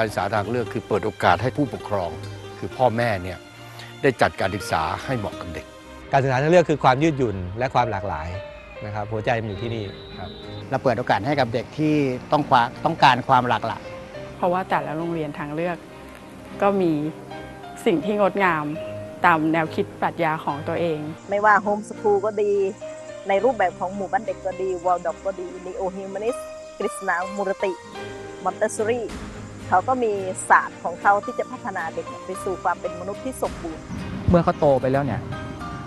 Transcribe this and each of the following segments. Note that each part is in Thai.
การศึกษาทางเลือกคือเปิดโอกาสให้ผู้ปกครอง คือพ่อแม่เนี่ยได้จัดการศึกษาให้เหมาะกับเด็ก การศึกษาทางเลือกคือความยืดหยุ่นและความหลากหลายนะครับหัวใจมันอยู่ที่นี่ครับเราเปิดโอกาสให้กับเด็กที่ต้องความต้องการความหลากหลายเพราะว่าแต่ละโรงเรียนทางเลือก ก็มีสิ่งที่งดงามตามแนวคิดปรัชญาของตัวเอง ไม่ว่าโฮมสคูลก็ดี ในรูปแบบของหมู่บ้านเด็กก็ดีวอลด็อกก็ดีนีโอฮิวแมนิสกฤษณามูรติมอนเตสซอรี่ เขาก็มีศาสตร์ของเขาที่จะพัฒนาเด็กเนี่ยไปสู่ความเป็นมนุษย์ที่สมบูรณ์ เมื่อเขาโตไปแล้วเนี่ย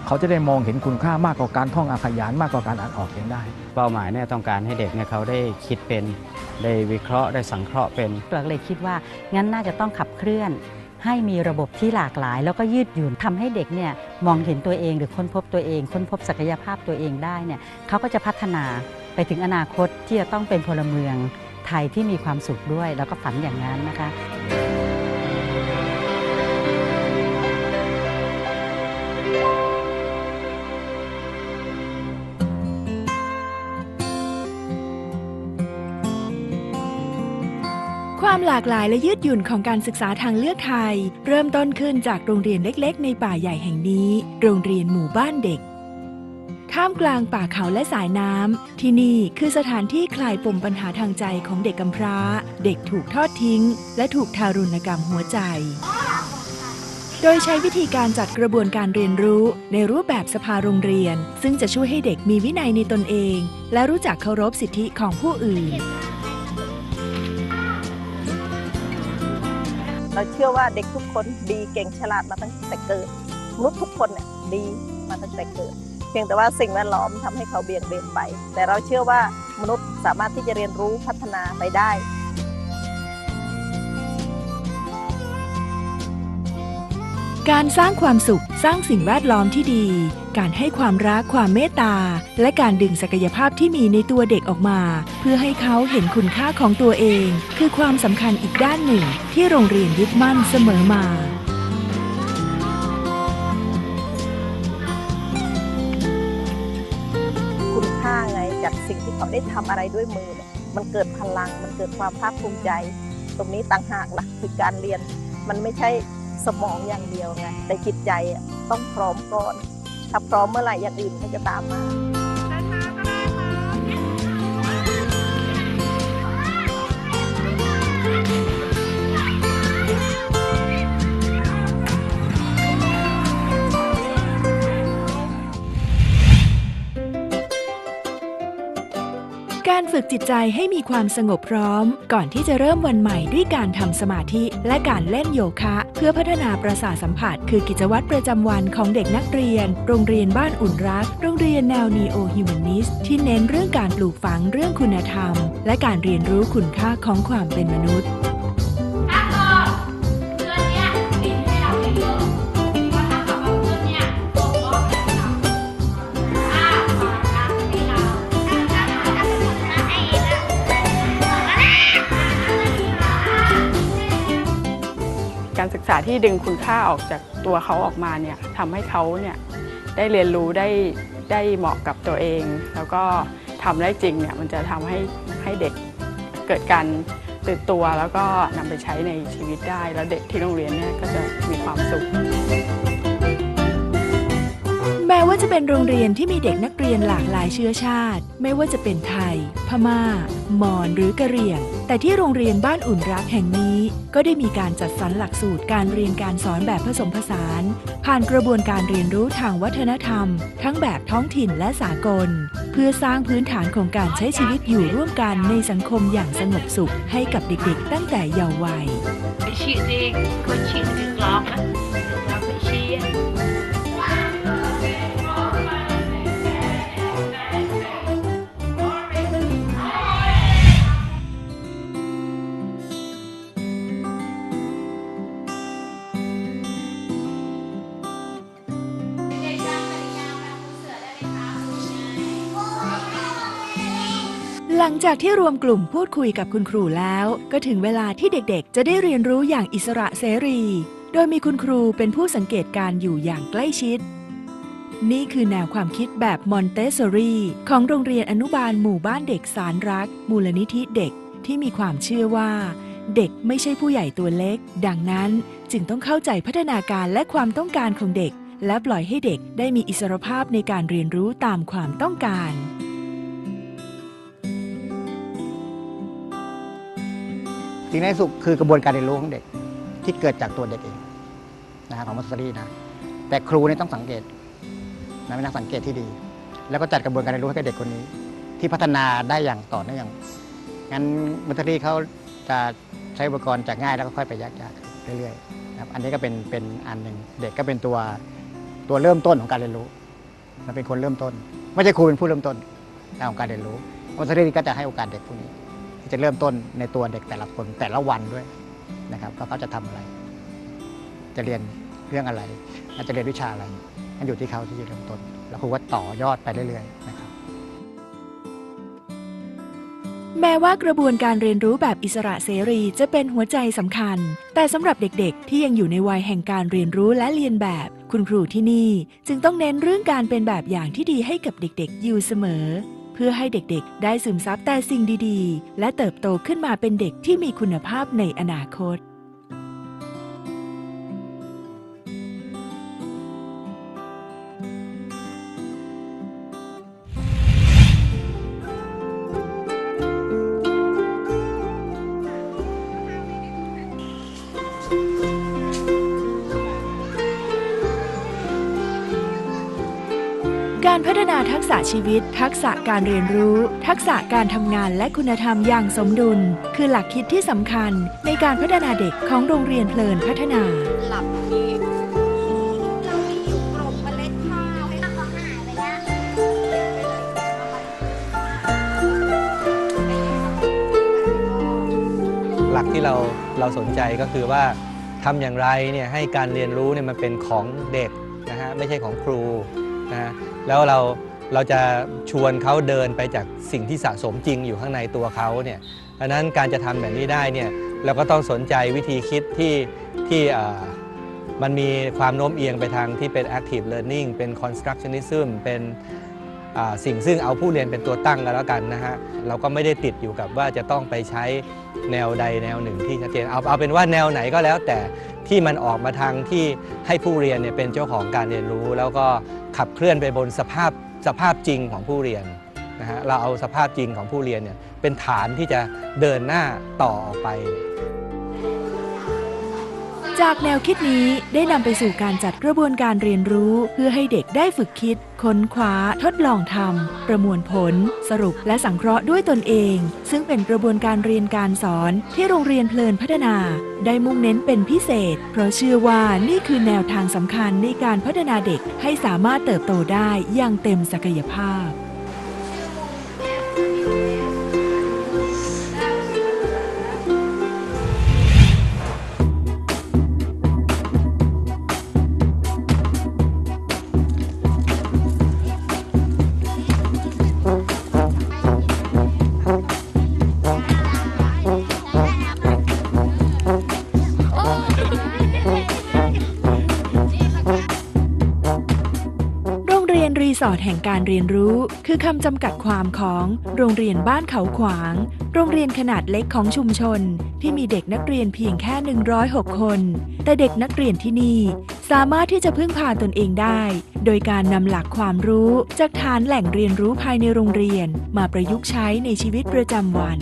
เขาจะได้มองเห็นคุณค่ามากกว่าการท่องอาขยานมากกว่าการอ่านออกเขียนได้ เป้าหมายเนี่ยต้องการให้เด็กเนี่ยเขาได้คิดเป็นได้วิเคราะห์ได้สังเคราะห์เป็นเราก็เลยคิดว่างั้นน่าจะต้องขับเคลื่อน ให้มีระบบที่หลากหลาย แล้วก็ยืดหยุ่นทำให้เด็กเนี่ยมองเห็นตัวเองหรือค้นพบตัวเอง ค้นพบศักยภาพตัวเองได้เนี่ยเขาก็จะพัฒนาไปถึงอนาคตที่จะต้องเป็นพลเมือง ไทยที่มีความสุขด้วย แล้วก็ฝันอย่างนั้นนะคะความหลากหลายและยืดหยุ่นของการศึกษาทางเลือกไทย เริ่มต้นขึ้นจากโรงเรียนเล็ก ๆ ในป่าใหญ่แห่งนี้ โรงเรียนหมู่บ้านเด็ก ท่ามกลางป่าเขาและสายน้ำ ที่นี่คือสถานที่คลายปมปัญหาทางใจของเด็กกำพร้า เด็กถูกทอดทิ้ง และถูกทารุณกรรมหัวใจ โดยใช้วิธีการจัดกระบวนการเรียนรู้ในรูปแบบสภาโรงเรียน ซึ่งจะช่วยให้เด็กมีวินัยในตนเอง และรู้จักเคารพสิทธิของผู้อื่น เราเชื่อว่าเด็กทุกคนดีเก่งฉลาดมาตั้งแต่เกิดมนุษย์ทุกคนเนี่ยดีมาตั้งแต่เกิด พียงแต่ว่าสิ่งแวดล้อมทำให้เขาเบี่ยงเบนไป แต่เราเชื่อว่ามนุษย์สามารถที่จะเรียนรู้พัฒนาไปได้การสร้างความสุขสร้างสิ่งแวดล้อมที่ดี การให้ความรักความเมตตา และการดึงศักยภาพที่มีในตัวเด็กออกมา เพื่อให้เขาเห็นคุณค่าของตัวเอง คือความสำคัญอีกด้านหนึ่งที่โรงเรียนยึดมั่นเสมอมา สิ่งที่เขาได้ทำอะไรด้วยมือเนี่ยมันเกิดพลังมันเกิดความภาคภูมิใจ ตรงนี้ต่างหากล่ะคือการเรียน มันไม่ใช่สมองอย่างเดียวไงแต่จิตใจต้องพร้อมก่อน ถ้าพร้อมเมื่อไหร่อย่างอื่นก็จะตามมา ฝึกจิตใจให้มีความสงบพร้อม ก่อนที่จะเริ่มวันใหม่ด้วยการทำสมาธิ และการเล่นโยคะ เพื่อพัฒนาประสาทสัมผัส คือกิจวัตรประจำวันของเด็กนักเรียน โรงเรียนบ้านอุ่นรัก โรงเรียนแนวนีโอฮิวแมนิสที่เน้นเรื่องการปลูกฝังเรื่องคุณธรรม และการเรียนรู้คุณค่าของความเป็นมนุษย์ ที่ดึงคุณค่าออกจากตัวเขาออกมาเนี่ยทำให้เขาเนี่ยได้เรียนรู้ได้ได้เหมาะกับตัวเอง แล้วก็ทำได้จริงเนี่ยมันจะทำให้ให้เด็กเกิดการตื่นตัวแล้วก็นำไปใช้ในชีวิตได้ แล้วเด็กที่โรงเรียนเนี่ยก็จะมีความสุข จะเป็นโรงเรียนที่มีเด็กนักเรียนหลากหลายเชื้อชาติ ไม่ว่าจะเป็นไทย พม่า มอญหรือกะเหรี่ยง แต่ที่โรงเรียนบ้านอุ่นรักแห่งนี้ ก็ได้มีการจัดสรรหลักสูตรการเรียนการสอนแบบผสมผสาน ผ่านกระบวนการเรียนรู้ทางวัฒนธรรม ทั้งแบบท้องถิ่นและสากล เพื่อสร้างพื้นฐานของการใช้ชีวิตอยู่ร่วมกันในสังคมอย่างสงบสุขให้กับเด็กๆ ตั้งแต่เยาว์วัย จากที่รวมกลุ่มพูดคุยกับคุณครูแล้ว ก็ถึงเวลาที่เด็กๆ จะได้เรียนรู้อย่างอิสระเสรี โดยมีคุณครูเป็นผู้สังเกตการณ์อยู่อย่างใกล้ชิด นี่คือแนวความคิดแบบมอนเตสซอรีของโรงเรียนอนุบาลหมู่บ้านเด็กสารรัก มูลนิธิเด็กที่มีความเชื่อว่า เด็กไม่ใช่ผู้ใหญ่ตัวเล็ก ดังนั้นจึงต้องเข้าใจพัฒนาการและความต้องการของเด็ก และปล่อยให้เด็กได้มีอิสรภาพในการเรียนรู้ตามความต้องการ สิ่งในสุดคือกระบวนการเรียนรู้ของเด็กที่เกิดจากตัวเด็กเองนะฮะของมัสรีนะแต่ครูเนี่ยต้องสังเกตนะเป็นนักสังเกตที่ดี แล้วก็จัดกระบวนการเรียนรู้ให้กับเด็กคนนี้ ที่พัฒนาได้อย่างต่อเนื่องงั้นมัสรีเขาจะใช้อุปกรณ์จากง่ายแล้วก็ค่อยไปยากๆเรื่อยๆนะครับอันนี้ก็เป็นเป็นอันหนึ่งเด็กก็เป็นตัวตัวเริ่มต้นของการเรียนรู้เราเป็นคนเริ่มต้น ไม่ใช่ครูเป็นผู้เริ่มต้นของการเรียนรู้มัสรีก็จะให้โอกาสเด็กพวกนี้ จะเริ่มต้นในตัวเด็กแต่ละคนแต่ละวันด้วยนะครับว่าเขาจะทำอะไร จะเรียนเรื่องอะไรและจะเรียนวิชาอะไรนั่นอยู่ที่เขาที่จะเริ่มต้น แล้วครูก็ต่อยอดไปเรื่อยๆนะครับแม้ว่ากระบวนการเรียนรู้แบบอิสระเสรีจะเป็นหัวใจสำคัญ แต่สำหรับเด็กๆ ที่ยังอยู่ในวัยแห่งการเรียนรู้และเรียนแบบ คุณครูที่นี่ จึงต้องเน้นเรื่องการเป็นแบบอย่างที่ดีให้กับเด็กๆ อยู่เสมอ เพื่อให้เด็กๆ ได้ซึมซับแต่สิ่งดีๆ และเติบโตขึ้นมาเป็นเด็กที่มีคุณภาพในอนาคต ทักษะชีวิต ทักษะการเรียนรู้ ทักษะการทำงานและคุณธรรมอย่างสมดุล คือหลักคิดที่สำคัญในการพัฒนาเด็กของโรงเรียนเพลินพัฒนา หลับที่เรามีอยู่กรมเมล็ดข้าวให้เขาหายไปแล้วหลักที่เราเราสนใจก็คือว่าทำอย่างไรเนี่ยให้การเรียนรู้เนี่ยมันเป็นของเด็กนะฮะไม่ใช่ของครูนะฮะแล้วเรา เราจะชวนเขาเดินไปจากสิ่งที่สะสมจริงอยู่ข้างในตัวเขาเนี่ยดังนั้นการจะทำแบบนี้ได้เนี่ยเราก็ต้องสนใจวิธีคิดที่ที่มันมีความโน้มเอียงไปทางที่เป็น active learning เป็น constructionism เป็นสิ่งซึ่งเอาผู้เรียนเป็นตัวตั้งกันแล้วกันนะฮะ เราก็ไม่ได้ติดอยู่กับว่าจะต้องไปใช้แนวใดแนวหนึ่งที่ชัดเจน เอาเอาเป็นว่าแนวไหนก็แล้วแต่ที่มันออกมาทางที่ให้ผู้เรียนเนี่ยเป็นเจ้าของการเรียนรู้ แล้วก็ขับเคลื่อนไปบนสภาพ สภาพจริงของผู้เรียนนะฮะเราเอาสภาพจริงของผู้เรียนเนี่ยเป็นฐานที่จะเดินหน้าต่อออกไป จากแนวคิดนี้ได้นำไปสู่การจัดกระบวนการเรียนรู้เพื่อให้เด็กได้ฝึกคิด ค้นคว้า ทดลองทำประมวลผล สรุปและสังเคราะห์ด้วยตนเอง ซึ่งเป็นกระบวนการเรียนการสอนที่โรงเรียนเพลินพัฒนา ได้มุ่งเน้นเป็นพิเศษ เพราะเชื่อว่านี่คือแนวทางสำคัญในการพัฒนาเด็กให้สามารถเติบโตได้อย่างเต็มศักยภาพ สอร์ทแห่งการเรียนรู้ คือคำจำกัดความของโรงเรียนบ้านเขาขวาง โรงเรียนขนาดเล็กของชุมชน ที่มีเด็กนักเรียนเพียงแค่ 106 คน แต่เด็กนักเรียนที่นี่ สามารถที่จะพึ่งพาตนเองได้ โดยการนำหลักความรู้จากฐานแหล่งเรียนรู้ภายในโรงเรียน มาประยุกต์ใช้ในชีวิตประจำวัน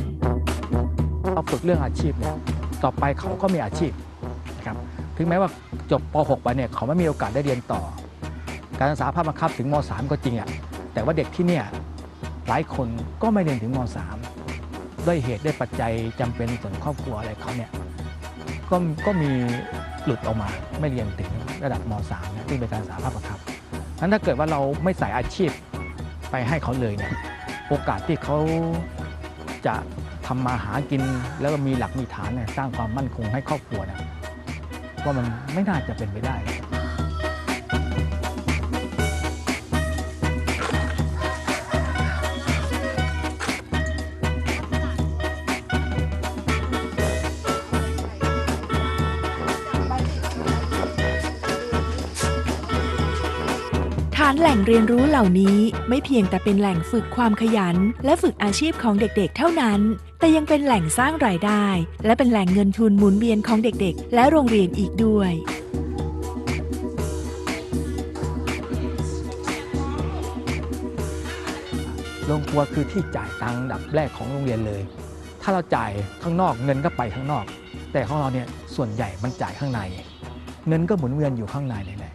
เราฝึกเรื่องอาชีพเนี่ยต่อไปเขาก็มีอาชีพนะครับถึงแม้ว่าจบป .6 ไปเนี่ยเขาไม่มีโอกาสได้เรียนต่อ การศึกษาภาคบังคับถึงม .3 ก็จริงอะแต่ว่าเด็กที่เนี่ยหลายคนก็ไม่เรียนถึงม .3 ด้วยเหตุด้วยปัจจัยจำเป็นส่วนครอบครัวอะไรเขาเนี่ยก็ก็มีหลุดออกมาไม่เรียนถึงระดับม .3 นะซึ่งเป็นการศึกษาภาคบังคับนั้นถ้าเกิดว่าเราไม่ใส่อาชีพไปให้เขาเลยเนี่ยโอกาสที่เขาจะทำมาหากินแล้วมีหลักมีฐานเนี่ยสร้างความมั่นคงให้ครอบครัวเนี่ยว่ามันไม่น่าจะเป็นไปได้ เรียนรู้เหล่านี้ไม่เพียงแต่เป็นแหล่งฝึกความขยัน และฝึกอาชีพของเด็กๆ เท่านั้น แต่ยังเป็นแหล่งสร้างรายได้ และเป็นแหล่งเงินทุนหมุนเวียนของเด็กๆ และโรงเรียนอีกด้วยโรงครัวคือที่จ่ายตังค์ดับแรกของโรงเรียนเลย ถ้าเราจ่ายข้างนอกเงินก็ไปข้างนอก แต่ของเราเนี่ยส่วนใหญ่มันจ่ายข้างใน เงินก็หมุนเวียนอยู่ข้างในเลยแหละ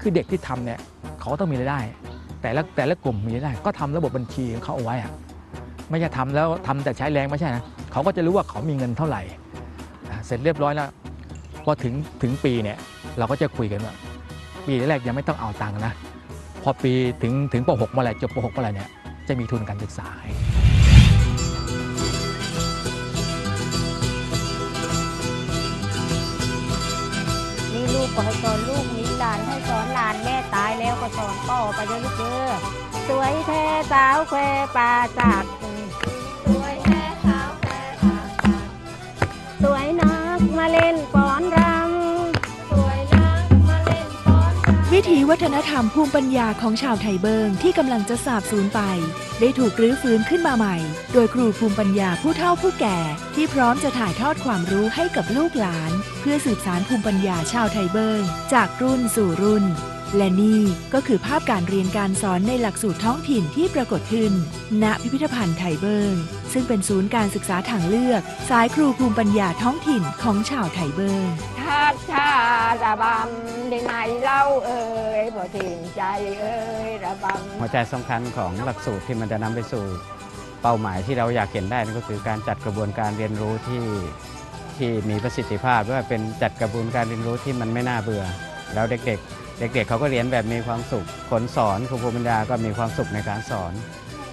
คือเด็กที่ทำเนี่ย เขาต้องมีรายได้ แต่ละแต่ละกลุ่มมีรายได้ ก็ทำระบบบัญชีของเขาเอาไว้อะไม่ใช่ทำแล้วทำแต่ใช้แรงไม่ใช่นะเขาก็จะรู้ว่าเขามีเงินเท่าไหร่เสร็จเรียบร้อยแล้วพอถึงถึงปีเนี่ยเราก็จะคุยกันว่าปีแรกยังไม่ต้องเอาตังค์นะ พอปีถึงถึงป .6 เมื่อไหร่จบป .6 เมื่อไหร่เนี่ยจะมีทุนการศึกษาให้ ลูกก็ให้สอนลูกมีหลานให้สอนหลานแม่ตายแล้วก็สอนต่อไปเด้อลูกเด้อสวยแท้สาวแควปลาจาก วัฒนธรรมภูมิปัญญาของชาวไทยเบิงที่กำลังจะสาบสูญไป ได้ถูกรื้อฟื้นขึ้นมาใหม่ โดยครูภูมิปัญญาผู้เฒ่าผู้แก่ ที่พร้อมจะถ่ายทอดความรู้ให้กับลูกหลาน เพื่อสืบสารภูมิปัญญาชาวไทยเบิงจากรุ่นสู่รุ่น และนี่ก็คือภาพการเรียนการสอนในหลักสูตรท้องถิ่นที่ปรากฏขึ้น ณพิพิธภัณฑ์ไทเบิงซึ่งเป็นศูนย์การศึกษาทางเลือก สายครูภูมิปัญญาท้องถิ่นของชาวไทเบิงักชาระบำได้ไหมเล่าเอ่ยบ่ถิ่นใจเอ่ยระบำ หัวใจสำคัญของหลักสูตรที่มันจะนำไปสู่เป้าหมายที่เราอยากเห็นได้นั่นก็คือการจัดกระบวนการเรียนรู้ที่ที่มีประสิทธิภาพด้วยเป็นจัดกระบวนการเรียนรู้ที่มันไม่น่าเบื่อ แล้วเด็กๆ เด็ก ๆเขาก็เรียนแบบมีความสุขคนสอนครูภูมิปัญญาก็มีความสุขในการสอน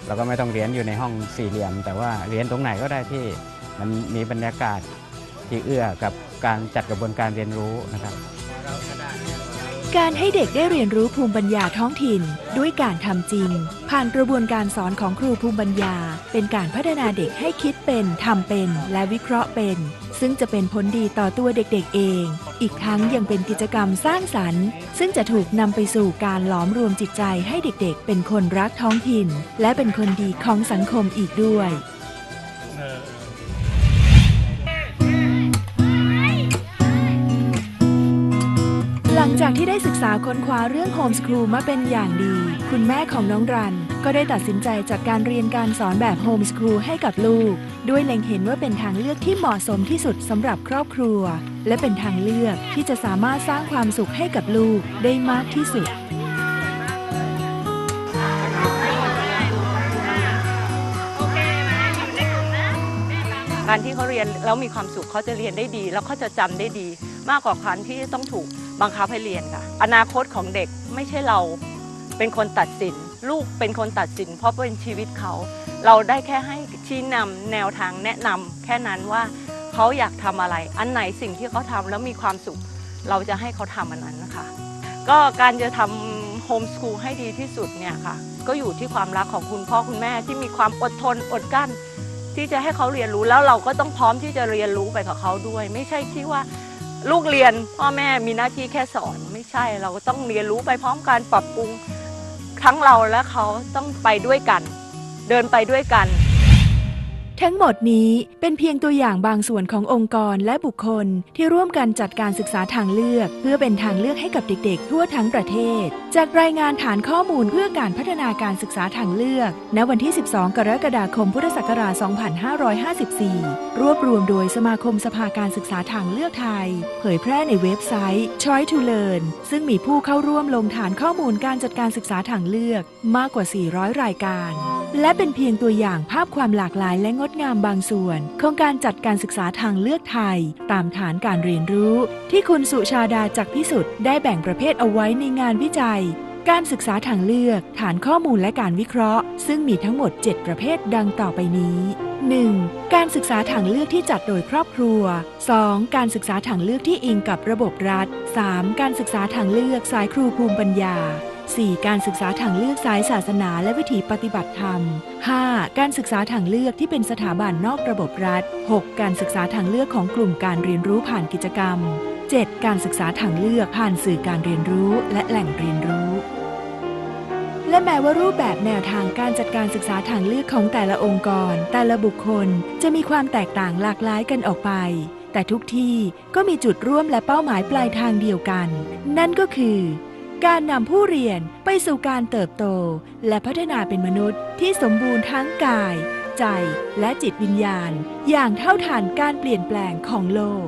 เราก็ไม่ต้องเรียนอยู่ในห้องสี่เหลี่ยม แต่ว่าเรียนตรงไหนก็ได้ที่มันมีบรรยากาศ ที่เอื้อกับการจัดกระบวนการเรียนรู้นะครับ การให้เด็กได้เรียนรู้ภูมิปัญญาท้องถิ่น ด้วยการทำจริง ผ่านกระบวนการสอนของครูภูมิปัญญา เป็นการพัฒนาเด็กให้คิดเป็นทำเป็น และวิเคราะห์เป็น ซึ่งจะเป็นผลดีต่อตัวเด็กๆเอง อีกทั้งยังเป็นกิจกรรมสร้างสรรค์ ซึ่งจะถูกนำไปสู่การหลอมรวมจิตใจให้เด็กๆ เป็นคนรักท้องถิ่น และเป็นคนดีของสังคมอีกด้วย จากที่ได้ศึกษาค้นคว้าเรื่องโฮมส o ูลมาเป็นอย่างดี คุณแม่ของน้องรัน ก็ได้ตัดสินใจจัดการเรียนการสอนแบบโฮมส o ูลให้กับลูก ด้วยเล็งเห็นว่าเป็นทางเลือกที่เหมาะสมที่สุดสำหรับครอบครัว และเป็นทางเลือกที่จะสามารถสร้างความสุขให้กับลูกได้มากที่สุด การที่เขาเรียนแล้วมีความสุขเขาจะเรียนได้ดี แล้วเขาจะจำได้ดี มากกว่าการที่ต้องถูก บังคับให้เรียนค่ะ อนาคตของเด็กไม่ใช่เราเป็นคนตัดสิน ลูกเป็นคนตัดสิน เพราะเป็นชีวิตเขา เราได้แค่ให้ชี้นำแนวทางแนะนำแค่นั้นว่าเขาอยากทำอะไร อันไหนสิ่งที่เขาทำแล้วมีความสุข เราจะให้เขาทำอันนั้นนะคะก็การจะทำโฮมส o ูลให้ดีที่สุดเนี่ยค่ะ ก็อยู่ที่ความรักของคุณพ่อคุณแม่ที่มีความอดทนอดกั้น ที่จะให้เขาเรียนรู้แล้วเราก็ต้องพร้อมที่จะเรียนรู้ไปกับเขาด้วย ไม่ใช่ที่ว่า ลูกเรียนพ่อแม่มีหน้าที่แค่สอนไม่ใช่ เราก็ต้องเรียนรู้ไปพร้อมกันปรับปรุงทั้งเราและเขาต้องไปด้วยกัน เดินไปด้วยกัน ทั้งหมดนี้เป็นเพียงตัวอย่างบางส่วนขององค์กรและบุคคลที่ร่วมกันจัดการศึกษาทางเลือก เพื่อเป็นทางเลือกให้กับเด็กๆ ทั่วทั้งประเทศ จากรายงานฐานข้อมูลเพื่อการพัฒนาการศึกษาทางเลือก ณวันที่ 12 กรกฎาคม พุทธศักราช 2554 รวบรวมโดยสมาคมสภาการศึกษาทางเลือกไทย เผยแพร่ในเว็บไซต์ Choice to Learn ซึ่งมีผู้เข้าร่วมลงฐานข้อมูลการจัดการศึกษาทางเลือก มากกว่า 400 รายการ และเป็นเพียงตัวอย่างภาพความหลากหลายและงดงามบางส่วนของการจัดการศึกษาทางเลือกไทย ตามฐานการเรียนรู้ ที่คุณสุชาดาจักพิสุทธิ์ได้แบ่งประเภทเอาไว้ในงานวิจัย การศึกษาทางเลือก ฐานข้อมูลและการวิเคราะห์ ซึ่งมีทั้งหมด 7 ประเภทดังต่อไปนี้ 1. การศึกษาทางเลือกที่จัดโดยครอบครัว 2. การศึกษาทางเลือกที่อิงกับระบบรัฐ 3. การศึกษาทางเลือกสายครูภูมิปัญญา 4. การศึกษาทางเลือกสายศาสนาและวิถีปฏิบัติธรรม 5. การศึกษาทางเลือกที่เป็นสถาบันนอกระบบรัฐ 6. การศึกษาทางเลือกของกลุ่มการเรียนรู้ผ่านกิจกรรม 7. การศึกษาทางเลือกผ่านสื่อการเรียนรู้และแหล่งเรียนรู้ และแม้ว่ารูปแบบแนวทางการจัดการศึกษาทางเลือกของแต่ละองค์กร แต่ละบุคคลจะมีความแตกต่างหลากหลายกันออกไป แต่ทุกที่ก็มีจุดร่วมและเป้าหมายปลายทางเดียวกัน นั่นก็คือ การนำผู้เรียนไปสู่การเติบโต และพัฒนาเป็นมนุษย์ที่สมบูรณ์ทั้งกาย ใจและจิตวิญญาณ อย่างเท่าทันการเปลี่ยนแปลงของโลก